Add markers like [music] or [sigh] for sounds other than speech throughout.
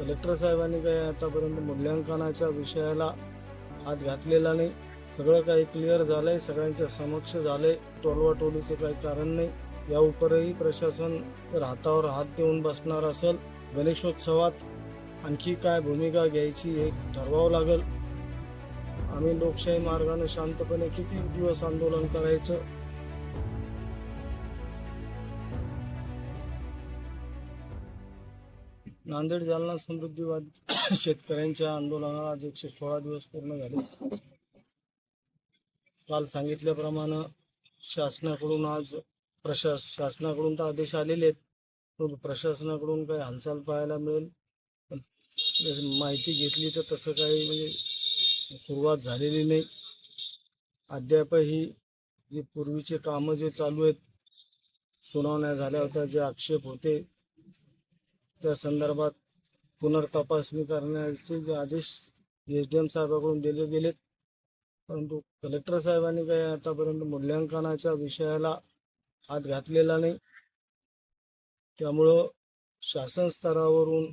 Collector साहेबांनी काही आतापर्यंत मूल्यांकनाच्या विषयाला हात घातलेला नाही. सगळं काही क्लिअर झालंय सगळ्यांच्या समक्ष झालंय. टोलवाटोलीचं काही कारण नाही. या उपरही प्रशासन हातावर हात देऊन बसणार असेल. गणेशोत्सवात आणखी काय भूमिका घ्यायची हे ठरवावं लागेल. आम्ही लोकशाही मार्गाने शांतपणे किती दिवस आंदोलन करायचं? नांदेड जालना समृद्धीवाद [coughs] शेतकऱ्यांच्या आंदोलनाला आज एकशे सोळा दिवस पूर्ण झाले. काल सांगितल्याप्रमाणे शासनाकडून आज प्रशास शासनाकडून तर आदेश आलेले आहेत प्रशासनाकडून काही हालचाल पाहायला मिळेल. माहिती घेतली तर तसं काही म्हणजे सुरुवात झालेली नाही. अद्यापही जे पूर्वीचे कामं जे चालू आहेत सुनावण्या झाल्या होत्या जे आक्षेप होते त्या संदर्भात पुनर्तपासणी करण्याचे जे आदेश एस डी एम साहेबाकडून दिले गेलेत. परंतु कलेक्टर साहेबांनी काही आतापर्यंत मूल्यांकनाच्या विषयाला हात घातलेला नाही. त्यामुळं शासन स्तरावरून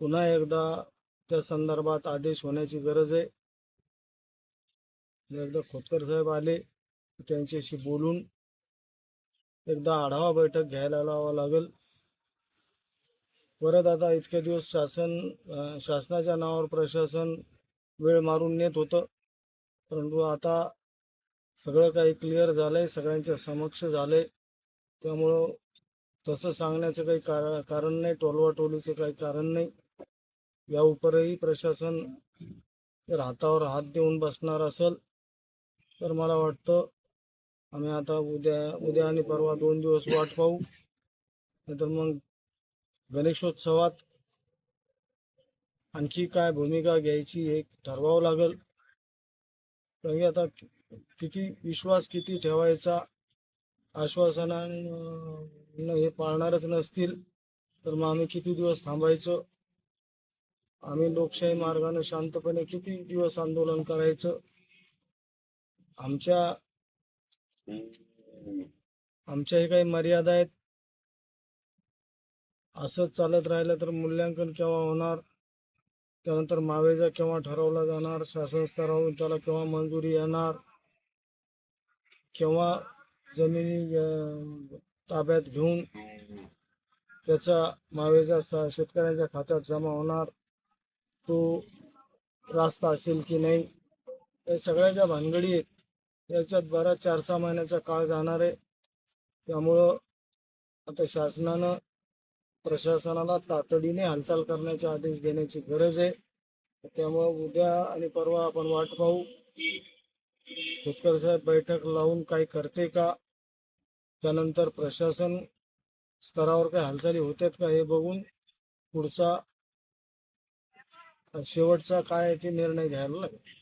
पुन्हा एकदा त्या संदर्भात आदेश होण्याची गरज आहे. एकदा खोतकर साहेब आले त्यांच्याशी बोलून एकदा आढावा बैठक घ्यायला लावा लागेल. परत आता इतके दिवस शासन शासनाच्या नावावर प्रशासन वेळ मारून नेत होतं. परंतु आता सगळं काही क्लिअर झालंय सगळ्यांच्या समक्ष झालंय. त्यामुळं तसं सांगण्याचं काही कारण कारण नाही टोलवाटोलीचं काही कारण नाही. या उपरही प्रशासन जर हातावर हात देऊन बसणार असेल तर मला वाटतं आम्ही आता उद्या उद्या आणि परवा दोन दिवस वाट पाहू. नाहीतर मग गणेशोत्सवात आणखी काय भूमिका घ्यायची हे ठरवावं लागेल. कारण की आता किती विश्वास किती ठेवायचा आश्वासनानं हे पाळणारच नसतील. तर मग आम्ही किती दिवस थांबायचं? आम्ही लोकशाही मार्गाने शांतपणे किती दिवस आंदोलन करायचं? आमच्या आमच्याही काही मर्यादा आहेत. असंच चालत राहिलं तर मूल्यांकन केव्हा होणार? त्यानंतर मावेजा केव्हा ठरवला जाणार? शासन स्तरावरून त्याला केव्हा मंजुरी येणार? केव्हा जमिनी ताब्यात घेऊन त्याचा मावेजा शेतकऱ्यांच्या खात्यात जमा होणार? तो रास्ता असेल की नाही? या सगळ्या ज्या भानगडी आहेत याच्यात बऱ्याच चार सहा महिन्याचा काळ जाणार आहे. त्यामुळं आता शासनानं प्रशासनाला तातडीने हालचाल करण्याचे आदेश देण्याची गरज आहे. त्यामुळं उद्या आणि परवा आपण वाट पाहू. खोतकर साहेब बैठक लावून काय करते का? त्यानंतर प्रशासन स्तरावर काही हालचाली होतात का हे बघून पुढचा शेवटचा काय आहे ते निर्णय घ्यायला लागेल.